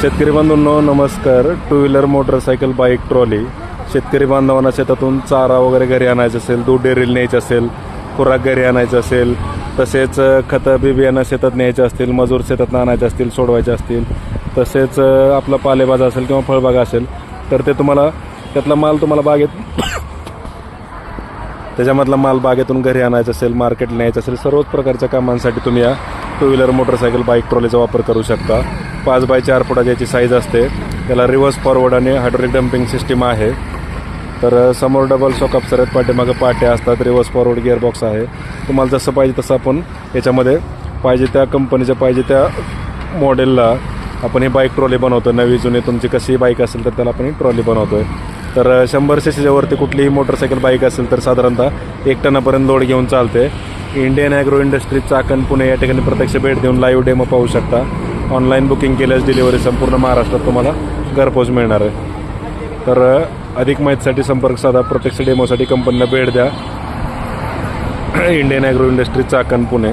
शेतकरी बांधवांनो नमस्कार. Two wheeler motorcycle bike trolley. शेतकरी बांधवांना शेतातून चारा वगैरे घरी आणायचं असेल दूध डेअरीला न्यायचं असेल खुराक घरी आणायचं असेल तसेच खतं बी बियाणं शेतात न्यायचे असतील मजूर शेतात आणायचे असतील सोडवायचे असतील तसेच आपला पालेभाजा असेल किंवा फळबागा असेल तर ते तुम्हाला त्यातला माल तुम्हाला बागेत त्याच्यामधला माल बागेतून घरी आणायचा असेल मार्केटला न्यायचं असेल सर्वच प्रकारच्या कामांसाठी तुम्ही या टू व्हीलर मोटरसायकल बाईक ट्रॉलीचा वापर करू शकता. पाच बाय चार फुटाची याची साईज असते. त्याला रिव्हर्स फॉरवर्ड आणि हायड्रोलिक डम्पिंग सिस्टीम आहे. तर समोर डबल शॉक अप्सर आहेत. पाठीमागं पाट्या असतात. रिव्हर्स फॉरवर्ड गिअरबॉक्स आहे. तुम्हाला जसं पाहिजे तसं आपण याच्यामध्ये पाहिजे त्या कंपनीच्या पाहिजे त्या मॉडेलला आपण ही बाईक ट्रॉली बनवतो नवी जुनी तुमची कशी बाईक असेल तर त्याला आपण ही ट्रॉली बनवतोय. तर शंभर सी सीच्यावरती कुठलीही मोटरसायकल बाईक असेल तर साधारणतः एक टनापर्यंत लोड घेऊन चालते. Indian agro industry Chakan Pune या ठिकाणी प्रत्यक्ष भेट देऊन लाईव्ह डेमो पाहू शकता. ऑनलाईन बुकिंग केल्यास डिलिव्हरी संपूर्ण महाराष्ट्रात तुम्हाला घरपोच मिळणार आहे. तर अधिक माहितीसाठी संपर्क साधा. प्रत्यक्ष डेमोसाठी कंपनीला भेट द्या. Indian agro industry Chakan Pune.